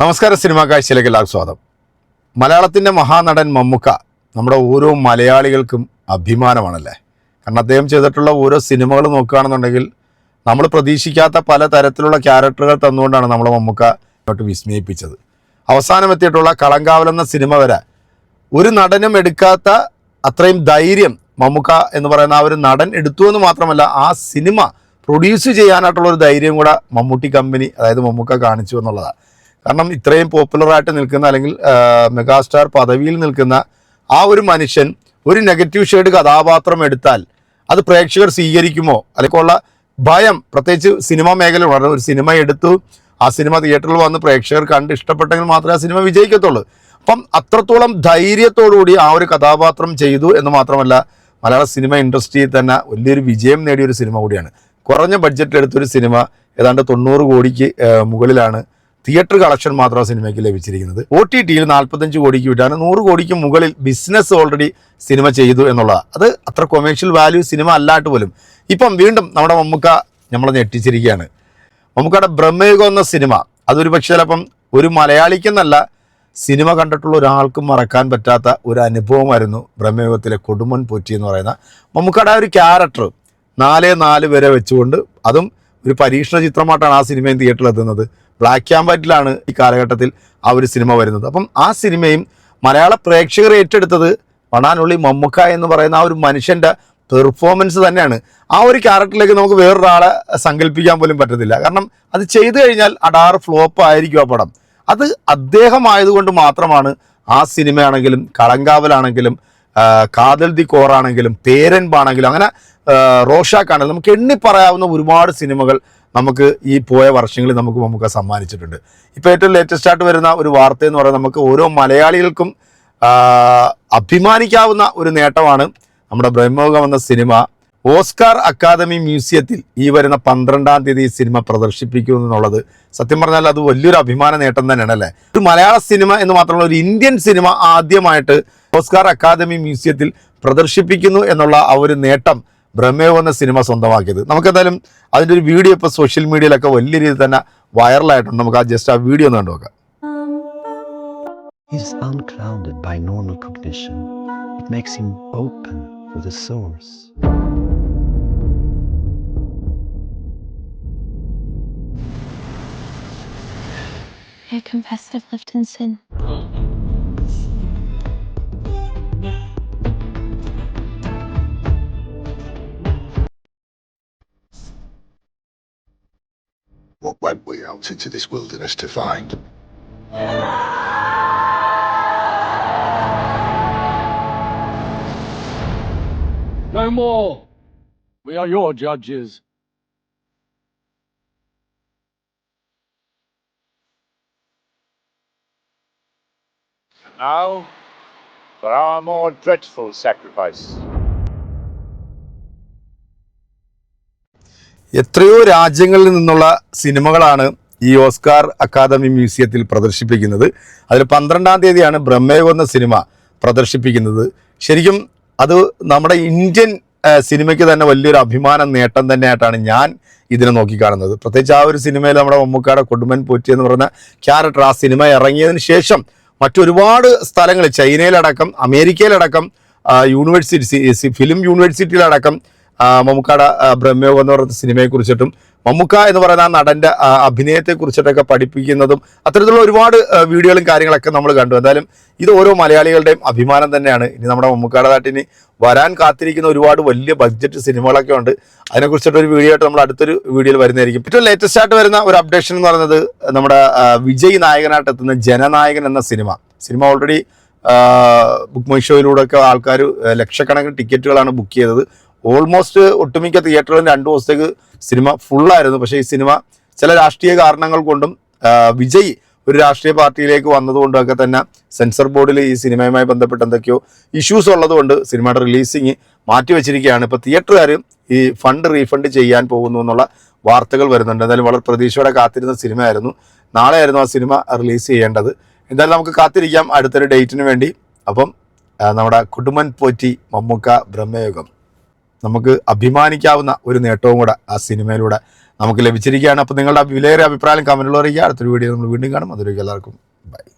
നമസ്കാരം സിനിമാ കാഴ്ചയിലേക്ക് എല്ലാവർക്കും സ്വാഗതം. മലയാളത്തിന്റെ മഹാനടൻ മമ്മുക്ക നമ്മുടെ ഓരോ മലയാളികൾക്കും അഭിമാനമാണല്ലേ? കാരണം അദ്ദേഹം ചെയ്തിട്ടുള്ള ഓരോ സിനിമകൾ നോക്കുകയാണെന്നുണ്ടെങ്കിൽ നമ്മൾ പ്രതീക്ഷിക്കാത്ത പല തരത്തിലുള്ള ക്യാരക്ടറുകൾ തന്നുകൊണ്ടാണ് നമ്മളെ മമ്മുക്ക ഇങ്ങോട്ട് വിസ്മയിപ്പിച്ചത്. അവസാനം എത്തിയിട്ടുള്ള കളങ്കാവൽ എന്ന സിനിമ വരെ ഒരു നടനും എടുക്കാത്ത അത്രയും ധൈര്യം മമ്മുക്ക എന്ന് പറയുന്ന ആ ഒരു നടൻ എടുത്തു എന്ന് മാത്രമല്ല ആ സിനിമ പ്രൊഡ്യൂസ് ചെയ്യാനായിട്ടുള്ള ഒരു ധൈര്യം കൂടെ മമ്മൂട്ടി കമ്പനി അതായത് മമ്മൂക്ക കാണിച്ചു എന്നുള്ളതാണ്. കാരണം ഇത്രയും പോപ്പുലറായിട്ട് നിൽക്കുന്ന അല്ലെങ്കിൽ മെഗാസ്റ്റാർ പദവിയിൽ നിൽക്കുന്ന ആ ഒരു മനുഷ്യൻ ഒരു നെഗറ്റീവ് ഷെയ്ഡ് കഥാപാത്രം എടുത്താൽ അത് പ്രേക്ഷകർ സ്വീകരിക്കുമോ? അല്ലെങ്കിൽ ഉള്ള ഭയം പ്രത്യേകിച്ച് സിനിമ മേഖല വളരെ ഒരു സിനിമ എടുത്തു ആ സിനിമ തിയേറ്ററിൽ വന്ന് പ്രേക്ഷകർ കണ്ട് ഇഷ്ടപ്പെട്ടെങ്കിൽ മാത്രമേ ആ സിനിമ വിജയിക്കത്തുള്ളൂ. അപ്പം അത്രത്തോളം ധൈര്യത്തോടുകൂടി ആ ഒരു കഥാപാത്രം ചെയ്തു എന്ന് മാത്രമല്ല മലയാള സിനിമ ഇൻഡസ്ട്രിയിൽ തന്നെ വലിയൊരു വിജയം നേടിയ ഒരു സിനിമ കൂടിയാണ്. കുറഞ്ഞ ബഡ്ജറ്റ് എടുത്തൊരു സിനിമ ഏതാണ്ട് തൊണ്ണൂറ് കോടിക്ക് മുകളിലാണ് തിയേറ്റർ കളക്ഷൻ മാത്രം സിനിമയ്ക്ക് ലഭിച്ചിരിക്കുന്നത്. ഒ ടി ടിയിൽ നാൽപ്പത്തഞ്ച് കോടിക്ക് വിട്ടാണ് നൂറ് കോടിക്ക് മുകളിൽ ബിസിനസ് ഓൾറെഡി സിനിമ ചെയ്തു എന്നുള്ളതാണ് അത് അത്ര കൊമേഴ്ഷ്യൽ വാല്യൂ സിനിമ അല്ലാട്ട് പോലും. ഇപ്പം വീണ്ടും നമ്മുടെ മമ്മൂക്ക നമ്മളെ ഞെട്ടിച്ചിരിക്കുകയാണ്. മമ്മൂക്കയുടെ ബ്രഹ്മയുഗം എന്ന സിനിമ അതൊരു പക്ഷേ ചിലപ്പം ഒരു മലയാളിക്കെന്നല്ല സിനിമ കണ്ടിട്ടുള്ള ഒരാൾക്കും മറക്കാൻ പറ്റാത്ത ഒരു അനുഭവമായിരുന്നു ബ്രഹ്മയുഗത്തിലെ കൊടുമൺ പൊറ്റി എന്ന് പറയുന്ന മമ്മൂക്കയുടെ ഒരു ക്യാരക്ടർ നാലേ നാല് വരെ വെച്ചുകൊണ്ട് അതും ഒരു പരീക്ഷണ ചിത്രമായിട്ടാണ് ആ സിനിമയും തിയേറ്ററിൽ എത്തുന്നത്. ബ്ലാക്ക് ആൻഡ് വൈറ്റിലാണ് ഈ കാലഘട്ടത്തിൽ ആ ഒരു സിനിമ വരുന്നത്. അപ്പം ആ സിനിമയും മലയാള പ്രേക്ഷകർ ഏറ്റെടുത്തത് പണാനുള്ളി മമ്മുക്ക എന്ന് പറയുന്ന ആ ഒരു മനുഷ്യന്റെ പെർഫോമൻസ് തന്നെയാണ്. ആ ഒരു ക്യാരക്ടറിലേക്ക് നമുക്ക് വേറൊരാളെ സങ്കല്പിക്കാൻ പോലും പറ്റത്തില്ല. കാരണം അത് ചെയ്തു കഴിഞ്ഞാൽ അടാർ ഫ്ലോപ്പ് ആയിരിക്കും ആ പടം. അത് അദ്ദേഹമായതുകൊണ്ട് മാത്രമാണ് ആ സിനിമയാണെങ്കിലും കളങ്കാവലാണെങ്കിലും കാതൽ ദി കോറാണെങ്കിലും പേരൻപാണെങ്കിലും അങ്ങനെ റോഷാക്കാണെങ്കിലും നമുക്ക് എണ്ണി പറയാവുന്ന ഒരുപാട് സിനിമകൾ നമുക്ക് ഈ പോയ വർഷങ്ങളിൽ നമുക്ക് നമുക്ക് സമ്മാനിച്ചിട്ടുണ്ട്. ഇപ്പോൾ ഏറ്റവും ലേറ്റസ്റ്റ് ആയിട്ട് വരുന്ന ഒരു വാർത്ത എന്ന് പറയുന്നത് നമുക്ക് ഓരോ മലയാളികൾക്കും അഭിമാനിക്കാവുന്ന ഒരു നേട്ടമാണ് നമ്മുടെ ബ്രഹ്മോകം എന്ന സിനിമ. ഓസ്കാർ അക്കാദമി മ്യൂസിയത്തിൽ ഈ വരുന്ന പന്ത്രണ്ടാം തീയതി സിനിമ പ്രദർശിപ്പിക്കും എന്നുള്ളത് സത്യം പറഞ്ഞാൽ അത് വലിയൊരു അഭിമാന നേട്ടം തന്നെയാണ് അല്ലേ? ഒരു മലയാള സിനിമ എന്ന് മാത്രമല്ല ഒരു ഇന്ത്യൻ സിനിമ ആദ്യമായിട്ട് ഓസ്കാർ അക്കാദമി മ്യൂസിയത്തിൽ പ്രദർശിപ്പിക്കുന്നു എന്നുള്ള ആ ഒരു നേട്ടം ബ്രഹ്മയോ എന്ന സിനിമ സ്വന്തമാക്കിയത് നമുക്കെന്തായാലും അതിന്റെ ഒരു വീഡിയോ ഇപ്പോൾ സോഷ്യൽ മീഡിയയിലൊക്കെ വലിയ രീതിയിൽ തന്നെ വൈറലായിട്ടുണ്ട് നമുക്ക് ആ ജസ്റ്റ് ആ വീഡിയോ ഒന്ന് കണ്ടുനോക്കാം He is unclouded by normal cognition. It makes him open to the source. I confess I've lived in sin. Went we out into this wilderness to find? No more. We are your judges. Now, for our more dreadful sacrifice. എത്രയോ രാജ്യങ്ങളിൽ നിന്നുള്ള സിനിമകളാണ് ഈ Oscar academy മ്യൂസിയത്തിൽ പ്രദർശിപ്പിക്കുന്നത്. അതിൽ പന്ത്രണ്ടാം തീയതിയാണ് ബ്രഹ്മയോഗം എന്ന സിനിമ പ്രദർശിപ്പിക്കുന്നത്. ശരിക്കും അത് നമ്മുടെ ഇന്ത്യൻ സിനിമയ്ക്ക് തന്നെ വലിയൊരു അഭിമാനം നേട്ടം തന്നെയായിട്ടാണ് ഞാൻ ഇതിനെ നോക്കിക്കാണുന്നത്. പ്രത്യേകിച്ച് ആ ഒരു സിനിമയിൽ നമ്മുടെ മമ്മൂക്കാടെ കൊടുമൻ പോറ്റി എന്ന് പറയുന്ന ക്യാരക്ടർ ആ സിനിമ ഇറങ്ങിയതിന് ശേഷം മറ്റൊരുപാട് സ്ഥലങ്ങൾ ചൈനയിലടക്കം അമേരിക്കയിലടക്കം യൂണിവേഴ്സിറ്റി ഫിലിം യൂണിവേഴ്സിറ്റിയിലടക്കം മമ്മൂക്കാടെ ബ്രഹ്മയോഗം എന്ന് പറയുന്ന സിനിമയെ കുറിച്ചിട്ടും മമ്മൂക്ക എന്ന് പറയുന്ന ആ നടന്റെ അഭിനയത്തെ കുറിച്ചിട്ടൊക്കെ പഠിപ്പിക്കുന്നതും അത്തരത്തിലുള്ള ഒരുപാട് വീഡിയോകളും കാര്യങ്ങളൊക്കെ നമ്മൾ കണ്ടു. എന്തായാലും ഇത് ഓരോ മലയാളികളുടെയും അഭിമാനം തന്നെയാണ്. ഇനി നമ്മുടെ മമ്മൂക്കാടെ നാട്ടിന് വരാൻ കാത്തിരിക്കുന്ന ഒരുപാട് വലിയ ബഡ്ജറ്റ് സിനിമകളൊക്കെ ഉണ്ട്. അതിനെക്കുറിച്ചിട്ട് ഒരു വീഡിയോ ആയിട്ട് നമ്മൾ അടുത്തൊരു വീഡിയോയിൽ വരുന്നതായിരിക്കും. ഏറ്റവും ലേറ്റസ്റ്റ് ആയിട്ട് വരുന്ന ഒരു അപ്ഡേഷൻ എന്ന് പറയുന്നത് നമ്മുടെ വിജയ് നായകനായിട്ട് എത്തുന്ന ജനനായകൻ എന്ന cinema. Cinema already book my ഷോയിലൂടെയൊക്കെ ആൾക്കാർ ലക്ഷക്കണക്കിന് ടിക്കറ്റുകളാണ് ബുക്ക് ചെയ്തത്. ഓൾമോസ്റ്റ് ഒട്ടുമിക്ക തിയേറ്ററുകളും രണ്ടു ദിവസത്തേക്ക് സിനിമ ഫുള്ളായിരുന്നു പക്ഷേ ഈ സിനിമ ചില രാഷ്ട്രീയ കാരണങ്ങൾ കൊണ്ടും വിജയ് ഒരു രാഷ്ട്രീയ പാർട്ടിയിലേക്ക് വന്നതുകൊണ്ടൊക്കെ തന്നെ സെൻസർ ബോർഡിൽ ഈ സിനിമയുമായി ബന്ധപ്പെട്ട് എന്തൊക്കെയോ ഇഷ്യൂസ് ഉള്ളതുകൊണ്ട് സിനിമയുടെ റിലീസിങ് മാറ്റിവെച്ചിരിക്കുകയാണ്. ഇപ്പോൾ തിയേറ്ററുകാർ ഈ ഫണ്ട് റീഫണ്ട് ചെയ്യാൻ പോകുന്നു എന്നുള്ള വാർത്തകൾ വരുന്നുണ്ട്. എന്തായാലും വളരെ പ്രതീക്ഷയോടെ കാത്തിരുന്ന സിനിമയായിരുന്നു നാളെയായിരുന്നു ആ സിനിമ റിലീസ് ചെയ്യേണ്ടത്. എന്തായാലും നമുക്ക് കാത്തിരിക്കാം അടുത്തൊരു ഡേറ്റിന് വേണ്ടി. അപ്പം നമ്മുടെ കുടുംബൻ പോറ്റി മമ്മൂക്ക ബ്രഹ്മയുഗം. നമുക്ക് അഭിമാനിക്കാവുന്ന ഒരു നേട്ടവും കൂടെ ആ സിനിമയിലൂടെ നമുക്ക് ലഭിച്ചിരിക്കുകയാണ്. അപ്പോൾ നിങ്ങളുടെ വിലയേറിയ അഭിപ്രായം കമന്റിൽ അറിയിക്കുക. അടുത്തൊരു വീഡിയോ നമ്മൾ വീണ്ടും കാണും. അതൊരു എല്ലാവർക്കും. ബൈ